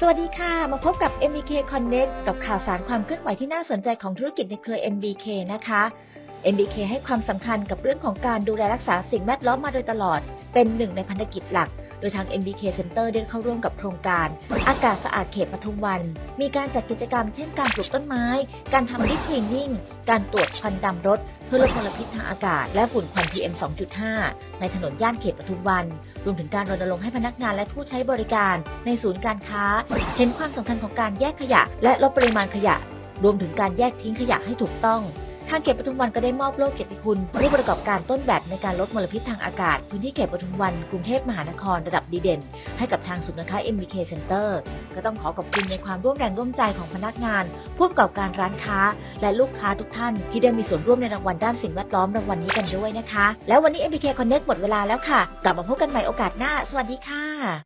สวัสดีค่ะ มาพบกับ MBK Connect กับข่าวสารความเคลื่อนไหวที่น่าสนใจของธุรกิจในเครือ MBK นะคะ MBK ให้ความสำคัญกับเรื่องของการดูแลรักษาสิ่งแวดล้อมมาโดยตลอด เป็นหนึ่งในพันธกิจหลัก โดยทาง MBK Center ได้เข้าร่วมกับโครงการ อากาศสะอาดเขตปทุมวัน มีการจัดกิจกรรมเช่นการปลูกต้นไม้ การทำดิฟคลีนนิ่ง การตรวจควันดำรถ เพื่อลดมลพิษทางอากาศ และฝุ่นควัน PM 2.5 ในถนนย่านเขตปทุมวัน รวมถึงการรณรงค์ให้พนักงานและผู้ใช้บริการ ในศูนย์การค้า เห็นความสำคัญของการแยกขยะ และลดปริมาณขยะ รวมถึงการแยกทิ้งขยะให้ถูกต้อง ทางเขตปทุมวันก็ได้มอบโล่เกียรติคุณผู้ประกอบการต้นแบบในการลดมลพิษทางอากาศ พื้นที่เขตปทุมวันกรุงเทพมหานครระดับดีเด่น ให้กับทางศูนย์การค้า MBK Center ก็ต้องขอขอบคุณในความร่วมแรงร่วมใจของพนักงานผู้ประกอบการร้านค้า และลูกค้าทุกท่าน ที่ได้มีส่วนร่วมในรางวัลด้านสิ่งแวดล้อมรางวัลนี้กันด้วยนะคะ แล้ววันนี้ MBK Connect หมดเวลาแล้วค่ะ กลับมาพบกันใหม่โอกาสหน้า สวัสดีค่ะ